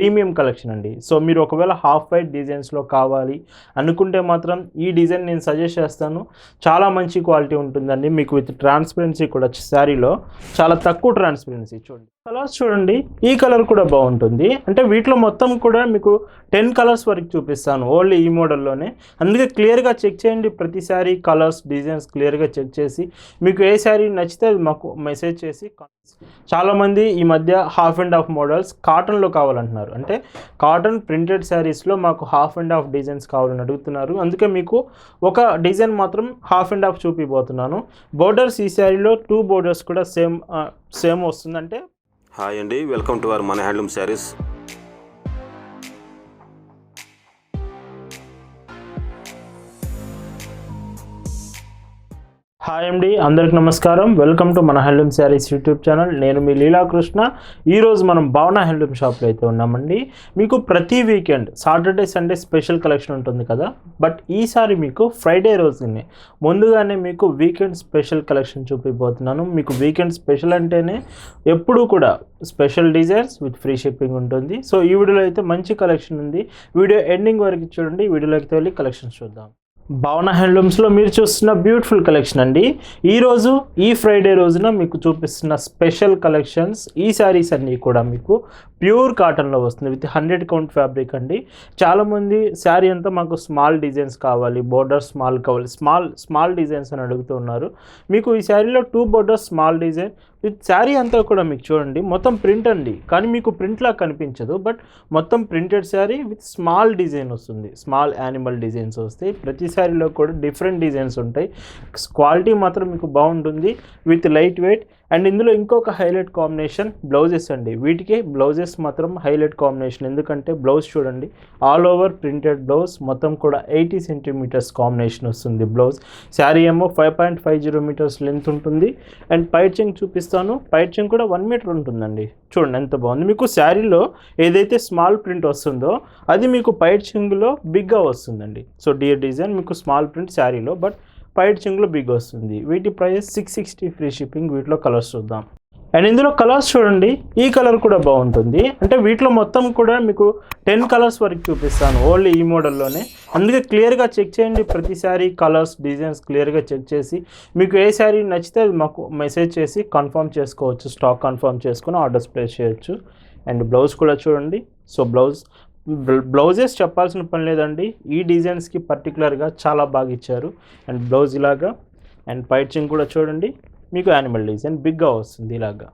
Premium collection అండి. So మీరు ఒకవేళ హాఫ్ వైట్ డిజైన్స్లో కావాలి అనుకుంటే మాత్రం ఈ డిజైన్ నేను సజెస్ట్ చేస్తాను. చాలా మంచి క్వాలిటీ ఉంటుందండి. మీకు విత్ ట్రాన్స్పరెన్సీ కూడా శారీలో చాలా తక్కువ ట్రాన్స్పరెన్సీ చూడండి. కలర్స్ చూడండి. ఈ కలర్ కూడా బాగుంటుంది. అంటే వీటిలో మొత్తం కూడా మీకు టెన్ కలర్స్ వరకు చూపిస్తాను. ఓన్లీ ఈ మోడల్లోనే. అందుకే క్లియర్గా చెక్ చేయండి. ప్రతిసారి కలర్స్ డిజైన్స్ క్లియర్గా చెక్ చేసి మీకు ఏ శారీ నచ్చితే అది మాకు మెసేజ్ చేసి చాలామంది ఈ మధ్య హాఫ్ అండ్ హాఫ్ మోడల్స్ కాటన్లో కావాలంటున్నారు. అంటే కాటన్ ప్రింటెడ్ శారీస్లో మాకు హాఫ్ అండ్ హాఫ్ డిజైన్స్ కావాలని అడుగుతున్నారు. అందుకే మీకు ఒక డిజైన్ మాత్రం హాఫ్ అండ్ హాఫ్ చూపిపోతున్నాను బోర్డర్స్ ఈ శారీలో టూ బోర్డర్స్ కూడా సేమ్ సేమ్ వస్తుందంటే హాయ్ అండి వెల్కమ్ టు అవర్ మన హ్యాండ్లూమ్ శారీస్. హాయ్ అండి అందరికి నమస్కారం. వెల్కమ్ టు మన హ్యాండ్లూమ్ శారీస్ యూట్యూబ్ ఛానల్ నేను మీ లీలాకృష్ణ ఈరోజు మనం భావన హ్యాండ్లూమ్ షాప్లో అయితే ఉన్నామండి. మీకు ప్రతి weekend Saturday Sunday special collection ఉంటుంది కదా? బట్ ఈసారి మీకు ఫ్రైడే రోజునే ముందుగానే మీకు వీకెండ్ స్పెషల్ కలెక్షన్ చూపిపోతున్నాను. మీకు వీకెండ్ స్పెషల్ అంటేనే ఎప్పుడూ కూడా special designs with free shipping ఉంటుంది. సో ఈ వీడియోలో అయితే మంచి కలెక్షన్ ఉంది. వీడియో ఎండింగ్ వరకు చూడండి. వీడియోలోకి వెళ్ళి కలెక్షన్స్ చూద్దాం. భవన హ్యాండ్లూమ్స్లో మీరు చూస్తున్న బ్యూటిఫుల్ కలెక్షన్ అండి. ఈరోజు ఈ ఫ్రైడే రోజున మీకు చూపిస్తున్న స్పెషల్ కలెక్షన్స్ ఈ శారీస్ అన్నీ కూడా మీకు ప్యూర్ కాటన్లో వస్తుంది. విత్ హండ్రెడ్ కౌంట్ ఫ్యాబ్రిక్ అండి. చాలామంది శారీ అంతా మాకు స్మాల్ డిజైన్స్ కావాలి బోర్డర్ స్మాల్ కావాలి స్మాల్ స్మాల్ డిజైన్స్ అని అడుగుతూ ఉన్నారు. మీకు ఈ శారీలో two borders small design with sari అంతా కూడా మీకు చూడండి మొత్తం ప్రింట్ అండి. కానీ మీకు ప్రింట్లా కనిపించదు బట్ మొత్తం printed sari with small design వస్తుంది. స్మాల్ యానిమల్ డిజైన్స్ వస్తాయి. ప్రతి శారీలో కూడా డిఫరెంట్ డిజైన్స్ ఉంటాయి. క్వాలిటీ మాత్రం మీకు బాగుంటుంది. విత్ లైట్ వెయిట్ అండ్ ఇందులో ఇంకొక హైలైట్ కాంబినేషన్ బ్లౌజెస్ అండి. వీటికి బ్లౌజెస్ మాత్రం హైలైట్ కాంబినేషన్. ఎందుకంటే బ్లౌజ్ చూడండి ఆల్ ఓవర్ ప్రింటెడ్ బ్లౌజ్ మొత్తం కూడా ఎయిటీ సెంటీమీటర్స్ కాంబినేషన్ వస్తుంది బ్లౌజ్. శారీ ఏమో five point five zero metres length ఉంటుంది. అండ్ పైచింగ్ చూపిస్తాను. పైచింగ్ కూడా వన్ మీటర్ ఉంటుందండి. చూడండి ఎంత బాగుంది. మీకు శారీలో ఏదైతే స్మాల్ ప్రింట్ వస్తుందో అది మీకు పైచింగ్లో బిగ్గా వస్తుందండి. సో డియర్ డిజైన్ మీకు స్మాల్ ప్రింట్ శారీలో బట్ పైట్ చెంగులో బిగ్ వస్తుంది. వీటి price six sixty free shipping వీటిలో కలర్స్ చూద్దాం. అండ్ ఇందులో కలర్స్ చూడండి ఈ కలర్ కూడా బాగుంటుంది. అంటే వీటిలో మొత్తం కూడా మీకు టెన్ కలర్స్ వరకు చూపిస్తాను ఓన్లీ ఈ మోడల్లోనే. అందుకే క్లియర్గా చెక్ చేయండి ప్రతిసారి కలర్స్ డిజైన్స్ క్లియర్గా చెక్ చేసి మీకు ఏ శారీ నచ్చితే అది మాకు మెసేజ్ చేసి కన్ఫర్మ్ చేసుకోవచ్చు స్టాక్ కన్ఫర్మ్ చేసుకుని ఆర్డర్స్ ప్లేస్ చేయొచ్చు. అండ్ బ్లౌజ్ కూడా చూడండి. సో బ్లౌజ్ బ్లౌజెస్ చెప్పాల్సిన పని లేదండి. ఈ డిజైన్స్కి పర్టికులర్గా చాలా బాగా ఇచ్చారు. అండ్ బ్లౌజ్ ఇలాగా అండ్ పైచింగ్ కూడా చూడండి. మీకు యానిమల్ డిజైన్ బిగ్గా వస్తుంది ఇలాగా.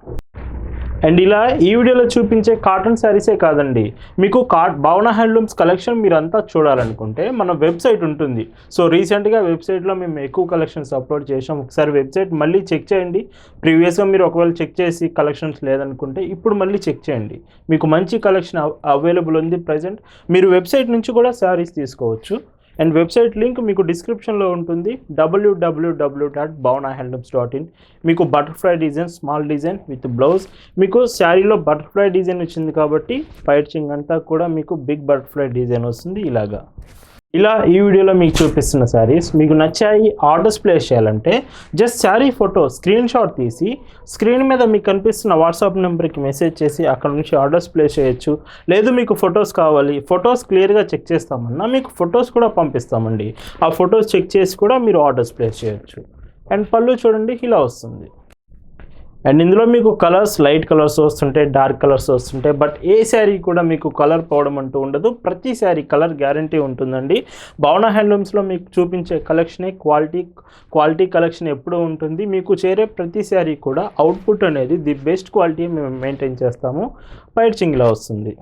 అండ్ ఇలా ఈ వీడియోలో చూపించే కాటన్ శారీసే కాదండి. మీకు కాట్ భవన హ్యాండ్లూమ్స్ కలెక్షన్ మీరు అంతా చూడాలనుకుంటే మన వెబ్సైట్ ఉంటుంది. సో రీసెంట్గా వెబ్సైట్లో మేము ఎక్కువ కలెక్షన్స్ అప్లోడ్ చేసాం ఒకసారి వెబ్సైట్ మళ్ళీ చెక్ చేయండి. ప్రీవియస్గా మీరు ఒకవేళ చెక్ చేసి కలెక్షన్స్ లేదనుకుంటే ఇప్పుడు మళ్ళీ చెక్ చేయండి. మీకు మంచి కలెక్షన్ అవైలబుల్ ఉంది ప్రజెంట్ మీరు వెబ్సైట్ నుంచి కూడా శారీస్ తీసుకోవచ్చు. అండ్ వెబ్సైట్ లింక్ మీకు డిస్క్రిప్షన్లో ఉంటుంది. W W W dot Bhavana handlooms dot in మీకు butterfly design small design with blouse మీకు శారీలో బటర్ఫ్లై డిజైన్ వచ్చింది కాబట్టి పైచింగ్ అంతా కూడా మీకు బిగ్ బటర్ఫ్లై డిజైన్ వస్తుంది ఇలాగా. ఇలా ఈ వీడియోలో మీకు చూపిస్తున్న శారీస్ మీకు నచ్చాయి ఆర్డర్స్ ప్లేస్ చేయాలంటే just sari photo screenshot తీసి స్క్రీన్ మీద మీకు కనిపిస్తున్న వాట్సాప్ నెంబర్కి మెసేజ్ చేసి అక్కడ నుంచి ఆర్డర్స్ ప్లేస్ చేయొచ్చు. లేదు మీకు ఫొటోస్ కావాలి ఫొటోస్ క్లియర్గా చెక్ చేస్తామన్నా మీకు ఫొటోస్ కూడా పంపిస్తామండి. ఆ ఫొటోస్ చెక్ చేసి కూడా మీరు ఆర్డర్స్ ప్లేస్ చేయొచ్చు. అండ్ పళ్ళు చూడండి ఇలా వస్తుంది. అండ్ ఇందులో మీకు కలర్స్ లైట్ కలర్స్ వస్తుంటాయి డార్క్ కలర్స్ వస్తుంటాయి. బట్ ఏ శారీ కూడా మీకు కలర్ పోవడం అంటూ ఉండదు. ప్రతి శారీ కలర్ గ్యారంటీ ఉంటుందండి. భవన హ్యాండ్లూమ్స్లో మీకు చూపించే కలెక్షనే క్వాలిటీ క్వాలిటీ కలెక్షన్ ఎప్పుడూ ఉంటుంది. మీకు చేరే ప్రతి శారీ కూడా అవుట్పుట్ అనేది ది బెస్ట్ క్వాలిటీ మేము మెయింటైన్ చేస్తాము. పైడ్చింగ్లా వస్తుంది.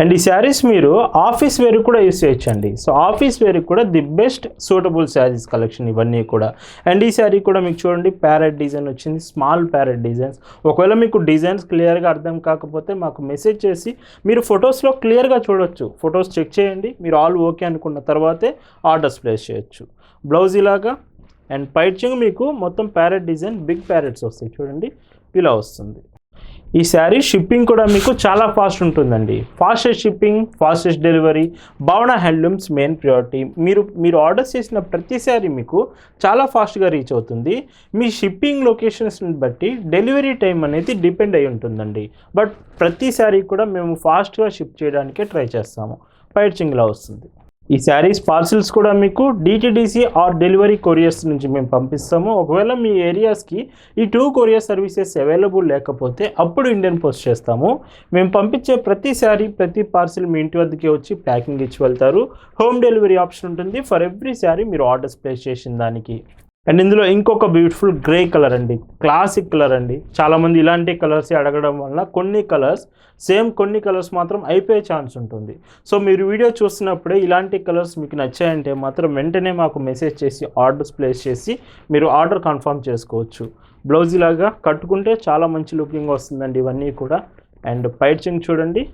అండ్ ఈ శారీస్ మీరు ఆఫీస్ వేర్కి కూడా యూస్ చేయొచ్చండి. సో ఆఫీస్ వేర్కి కూడా the best suitable saris collection ఇవన్నీ కూడా. అండ్ ఈ శారీ కూడా మీకు చూడండి ప్యారెట్ డిజైన్ వచ్చింది స్మాల్ ప్యారెట్ డిజైన్స్ ఒకవేళ మీకు డిజైన్స్ క్లియర్గా అర్థం కాకపోతే మాకు మెసేజ్ చేసి మీరు ఫొటోస్లో క్లియర్గా చూడొచ్చు. ఫొటోస్ చెక్ చేయండి మీరు ఆల్ ఓకే అనుకున్న తర్వాతే ఆర్డర్స్ ప్లేస్ చేయొచ్చు. బ్లౌజ్ ఇలాగా అండ్ పైచింగ్ మీకు మొత్తం ప్యారెట్ డిజైన్ బిగ్ ప్యారెట్స్ వస్తాయి. చూడండి ఇలా వస్తుంది. ఈ శారీ షిప్పింగ్ కూడా మీకు చాలా ఫాస్ట్ ఉంటుందండి. Fastest shipping fastest delivery Bhavana handlooms main priority. మీరు మీరు ఆర్డర్ చేసిన ప్రతి శారీ మీకు చాలా ఫాస్ట్గా రీచ్ అవుతుంది. మీ షిప్పింగ్ లొకేషన్స్ని బట్టి డెలివరీ టైం అనేది డిపెండ్ అయి ఉంటుందండి. బట్ ప్రతి శారీ కూడా మేము ఫాస్ట్గా షిప్ చేయడానికే ట్రై చేస్తాము. పైర్చింగ్లా వస్తుంది. ఈ శారీస్ పార్సిల్స్ కూడా మీకు డిటిడిసి ఆర్ డెలివరీ కొరియర్స్ నుంచి మేము పంపిస్తాము. ఒకవేళ మీ ఏరియాస్కి ఈ టూ కొరియర్ సర్వీసెస్ అవైలబుల్ లేకపోతే అప్పుడు ఇండియన్ పోస్ట్ చేస్తాము. మేము పంపించే ప్రతి శారీ ప్రతి పార్సిల్ మీ ఇంటి వద్దకే వచ్చి ప్యాకింగ్ ఇచ్చి వెళ్తారు. హోమ్ డెలివరీ ఆప్షన్ ఉంటుంది. ఫర్ ఎవ్రీ శారీ మీరు ఆర్డర్స్ ప్లేస్ చేసిన దానికి. అండ్ ఇందులో ఇంకొక బ్యూటిఫుల్ గ్రే కలర్ అండి. క్లాసిక్ కలర్ అండి. చాలామంది ఇలాంటి కలర్స్ అడగడం వల్ల కొన్ని కలర్స్ సేమ్ కొన్ని కలర్స్ మాత్రం అయిపోయే ఛాన్స్ ఉంటుంది. సో మీరు వీడియో చూస్తున్నప్పుడే ఇలాంటి కలర్స్ మీకు నచ్చాయంటే మాత్రం వెంటనే మాకు మెసేజ్ చేసి ఆర్డర్స్ ప్లేస్ చేసి మీరు ఆర్డర్ కన్ఫర్మ్ చేసుకోవచ్చు. బ్లౌజ్ ఇలాగా కట్టుకుంటే చాలా మంచి లుకింగ్ వస్తుందండి ఇవన్నీ కూడా. అండ్ పైచింగ్ చూడండి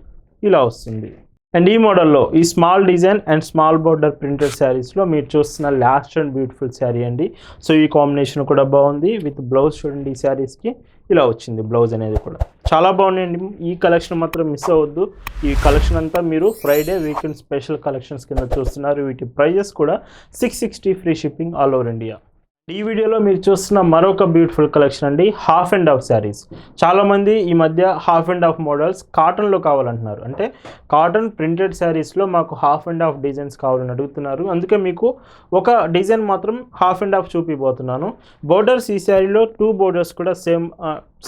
ఇలా వస్తుంది. అండ్ ఈ మోడల్లో ఈ small design and small border printed శారీస్లో మీరు చూస్తున్న లాస్ట్ అండ్ బ్యూటిఫుల్ శారీ అండి. సో ఈ కాంబినేషన్ కూడా బాగుంది. విత్ బ్లౌజ్ చూడండి ఈ శారీస్కి ఇలా వచ్చింది బ్లౌజ్ అనేది కూడా. చాలా బాగున్నాయండి. ఈ కలెక్షన్ మాత్రం మిస్ అవ్వద్దు. ఈ కలెక్షన్ అంతా మీరు ఫ్రైడే వీకెండ్ స్పెషల్ కలెక్షన్స్ కింద చూస్తున్నారు. వీటి ప్రైజెస్ కూడా six sixty free shipping all over India ఈ వీడియోలో మీరు చూస్తున్న మరొక బ్యూటిఫుల్ కలెక్షన్ అండి హాఫ్ అండ్ హాఫ్ శారీస్ చాలామంది ఈ మధ్య హాఫ్ అండ్ హాఫ్ మోడల్స్ కాటన్లో కావాలంటున్నారు. అంటే కాటన్ ప్రింటెడ్ శారీస్లో మాకు హాఫ్ అండ్ హాఫ్ డిజైన్స్ కావాలని అడుగుతున్నారు. అందుకే మీకు ఒక డిజైన్ మాత్రం హాఫ్ అండ్ హాఫ్ చూపిపోతున్నాను బోర్డర్స్ ఈ శారీలో టూ బోర్డర్స్ కూడా సేమ్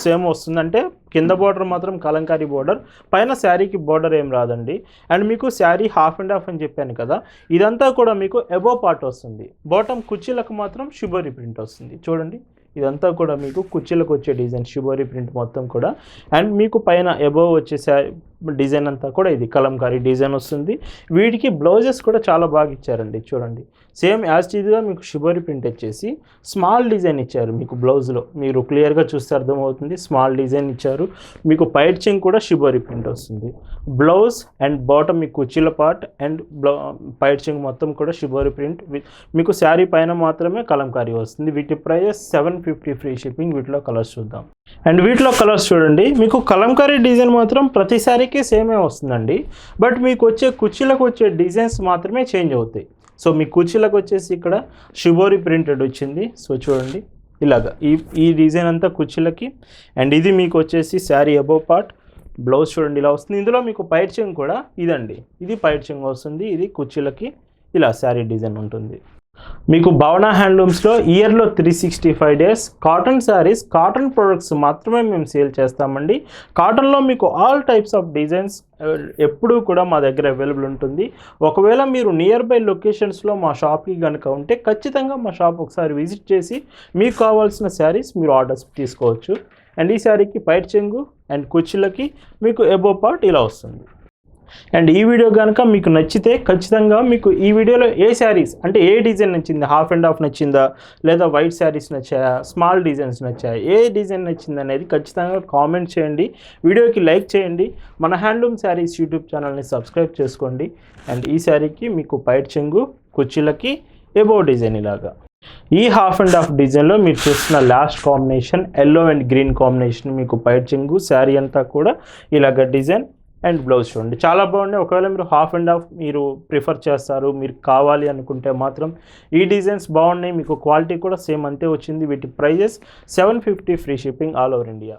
సేమ్ వస్తుంది. అంటే కింద బోర్డర్ మాత్రం కలంకారీ బోర్డర్ పైన శారీకి బోర్డర్ ఏం రాదండి. అండ్ మీకు శారీ హాఫ్ అండ్ హాఫ్ అని చెప్పాను కదా ఇదంతా కూడా మీకు ఎబో పార్ట్ వస్తుంది. బాటమ్ కుర్చీలకు మాత్రం షిబోరి ప్రింట్ వస్తుంది. చూడండి ఇదంతా కూడా మీకు కుర్చీలకు వచ్చే డిజైన్ షిబోరి ప్రింట్ మొత్తం కూడా. అండ్ మీకు పైన ఎబో వచ్చే శారీ డిజైన్ అంతా కూడా ఇది కలంకారీ డిజైన్ వస్తుంది. వీటికి బ్లౌజెస్ కూడా చాలా బాగా ఇచ్చారండి చూడండి. సేమ్ యాజ్ టీజ్గా మీకు షుబరి ప్రింట్ వచ్చేసి స్మాల్ డిజైన్ ఇచ్చారు మీకు బ్లౌజ్లో. మీరు క్లియర్గా చూస్తే అర్థమవుతుంది స్మాల్ డిజైన్ ఇచ్చారు. మీకు పైట్ చెంగ్ కూడా షుబరి ప్రింట్ వస్తుంది. బ్లౌజ్ అండ్ బాటమ్ మీకు కుర్చీల పార్ట్ అండ్ బ్లౌ పైట్ చెంగ్ మొత్తం కూడా షుబరి ప్రింట్ మీకు శారీ పైన మాత్రమే కలంకారీ వస్తుంది. వీటి prices seven fifty free shipping. వీటిలో కలర్స్ చూద్దాం. అండ్ వీటిలో కలర్స్ చూడండి. మీకు కలంకారీ డిజైన్ మాత్రం ప్రతిసారికి సేమే వస్తుందండి. బట్ మీకు వచ్చే కుర్చీలకు వచ్చే డిజైన్స్ మాత్రమే చేంజ్ అవుతాయి. సో మీ కుర్చీలకు వచ్చేసి ఇక్కడ షిబోరి ప్రింటెడ్ వచ్చింది. సో చూడండి. ఇలాగా. ఈ ఈ డిజైన్ అంతా కుర్చీలకి. అండ్ ఇది మీకు వచ్చేసి శారీ అబో పార్ట్ బ్లౌజ్ చూడండి ఇలా వస్తుంది. ఇందులో మీకు పైర్చింగ్ కూడా ఇదండి. ఇది పైర్చింగ్ వస్తుంది. ఇది కుర్చీలకి ఇలా శారీ డిజైన్ ఉంటుంది. మీకు భవన హ్యాండ్లూమ్స్లో ఇయర్లో three sixty five days cotton saris cotton products మాత్రమే మేము సేల్ చేస్తామండి. కాటన్లో మీకు ఆల్ టైప్స్ ఆఫ్ డిజైన్స్ ఎప్పుడూ కూడా మా దగ్గర అవైలబుల్ ఉంటుంది. ఒకవేళ మీరు నియర్ బై లొకేషన్స్లో మా షాప్కి కనుక ఉంటే ఖచ్చితంగా మా షాప్ ఒకసారి విజిట్ చేసి మీకు కావాల్సిన శారీస్ మీరు ఆర్డర్స్ తీసుకోవచ్చు. అండ్ ఈ శారీకి పైట్ చెంగు అండ్ కుర్చీలకి మీకు ఎబో పార్ట్ ఇలా వస్తుంది. అండ్ ఈ వీడియో కనుక మీకు నచ్చితే ఖచ్చితంగా మీకు ఈ వీడియోలో ఏ శారీస్ అంటే ఏ డిజైన్ నచ్చింది? హాఫ్ అండ్ హాఫ్ నచ్చిందా? లేదా వైట్ శారీస్ నచ్చాయా స్మాల్ డిజైన్స్ నచ్చాయా ఏ డిజైన్ నచ్చింది అనేది ఖచ్చితంగా కామెంట్ చేయండి. వీడియోకి లైక్ చేయండి. మన హ్యాండ్లూమ్ శారీస్ యూట్యూబ్ ఛానల్ని సబ్స్క్రైబ్ చేసుకోండి. అండ్ ఈ శారీకి మీకు పైట్ చెంగు కుర్చీలకి ఎబో డిజైన్ ఇలాగా. ఈ హాఫ్ అండ్ హాఫ్ డిజైన్లో మీరు చూస్తున్న last combination yellow and green combination మీకు పైట్ చెంగు శారీ అంతా కూడా ఇలాగ డిజైన్ అండ్ బ్లౌజ్ చూడండి. చాలా బాగున్నాయి. ఒకవేళ మీరు హాఫ్ అండ్ హాఫ్ మీరు ప్రిఫర్ చేస్తారు మీరు కావాలి అనుకుంటే మాత్రం ఈ డిజైన్స్ బాగున్నాయి. మీకు క్వాలిటీ కూడా సేమ్ అంతే వచ్చింది. వీటి prices seven fifty free shipping all over India.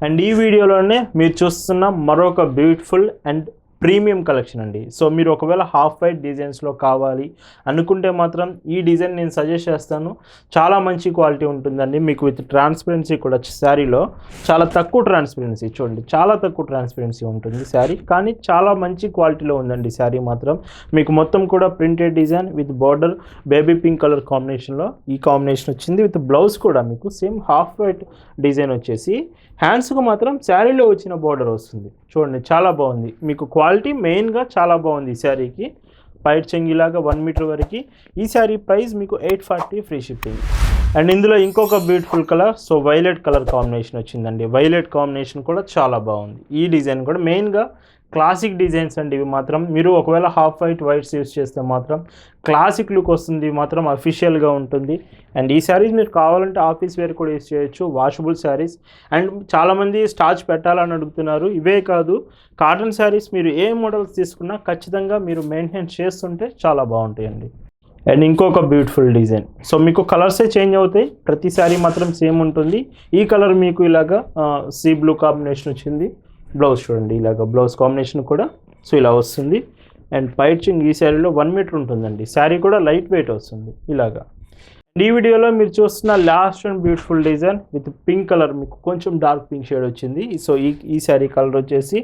And ఈ వీడియోలోనే మీరు చూస్తున్న మరొక బ్యూటిఫుల్ అండ్ ప్రీమియం కలెక్షన్ అండి. సో మీరు ఒకవేళ హాఫ్ వైట్ డిజైన్స్లో కావాలి అనుకుంటే మాత్రం ఈ డిజైన్ నేను సజెస్ట్ చేస్తాను. చాలా మంచి క్వాలిటీ ఉంటుందండి. మీకు విత్ ట్రాన్స్పరెన్సీ కూడా శారీలో చాలా తక్కువ ట్రాన్స్పరెన్సీ చూడండి. చాలా తక్కువ ట్రాన్స్పరెన్సీ ఉంటుంది శారీ. కానీ చాలా మంచి క్వాలిటీలో ఉందండి శారీ మాత్రం. మీకు మొత్తం కూడా printed design with border baby pink colour కాంబినేషన్లో ఈ కాంబినేషన్ వచ్చింది. విత్ బ్లౌజ్ కూడా మీకు సేమ్ హాఫ్ వైట్ డిజైన్ వచ్చేసి హ్యాండ్స్కు మాత్రం శారీలో వచ్చిన బార్డర్ వస్తుంది. చూడండి చాలా బాగుంది. మీకు క్వాలిటీ మెయిన్గా చాలా బాగుంది ఈ శారీకి. పైట్ చెంగిలాగా వన్ మీటర్ వరకు. ఈ శారీ ప్రైస్ మీకు eight forty free shipping and ఇందులో ఇంకొక beautiful colour so violet colour combination వచ్చిందండి. వైలెట్ కాంబినేషన్ కూడా చాలా బాగుంది. ఈ డిజైన్ కూడా మెయిన్గా క్లాసిక్ డిజైన్స్ అండి ఇవి మాత్రం. మీరు ఒకవేళ హాఫ్ వైట్ వైట్స్ యూస్ చేస్తే మాత్రం క్లాసిక్ లుక్ వస్తుంది మాత్రం అఫీషియల్గా ఉంటుంది. అండ్ ఈ శారీస్ మీరు కావాలంటే ఆఫీస్ వేర్ కూడా యూస్ చేయొచ్చు వాషబుల్ శారీస్ అండ్ చాలామంది స్టార్చ్ పెట్టాలని అడుగుతున్నారు. ఇవే కాదు కాటన్ శారీస్ మీరు ఏ మోడల్స్ తీసుకున్నా ఖచ్చితంగా మీరు మెయింటైన్ చేస్తుంటే చాలా బాగుంటాయండి. అండ్ ఇంకొక బ్యూటిఫుల్ డిజైన్ సో మీకు కలర్సే చేంజ్ అవుతాయి ప్రతి శారీ మాత్రం సేమ్ ఉంటుంది. ఈ కలర్ మీకు ఇలాగా సీ బ్లూ కాంబినేషన్ వచ్చింది. బ్లౌజ్ చూడండి ఇలాగ బ్లౌజ్ కాంబినేషన్ కూడా. సో ఇలా వస్తుంది. అండ్ పైచింగ్ ఈ శారీలో వన్ మీటర్ ఉంటుందండి. శారీ కూడా లైట్ వెయిట్ వస్తుంది ఇలాగా. ఈ వీడియోలో మీరు చూస్తున్న last and beautiful design with pink colour మీకు కొంచెం డార్క్ పింక్ షేడ్ వచ్చింది. సో ఈ ఈ శారీ కలర్ వచ్చేసి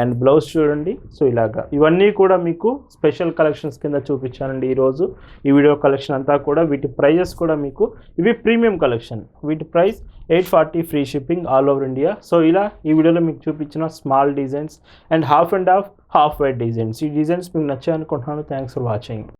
అండ్ బ్లౌజ్ చూడండి. సో ఇలాగా. ఇవన్నీ కూడా మీకు స్పెషల్ కలెక్షన్స్ కింద చూపించానండి ఈరోజు. ఈ వీడియో కలెక్షన్ అంతా కూడా వీటి ప్రైజెస్ కూడా మీకు ఇవి ప్రీమియం కలెక్షన్. వీటి price eight forty free shipping all over India so ఇలా ఈ వీడియోలో మీకు చూపించిన small designs and half and half half white designs ఈ డిజైన్స్ మీకు నచ్చాయనుకుంటున్నాను. Thanks for watching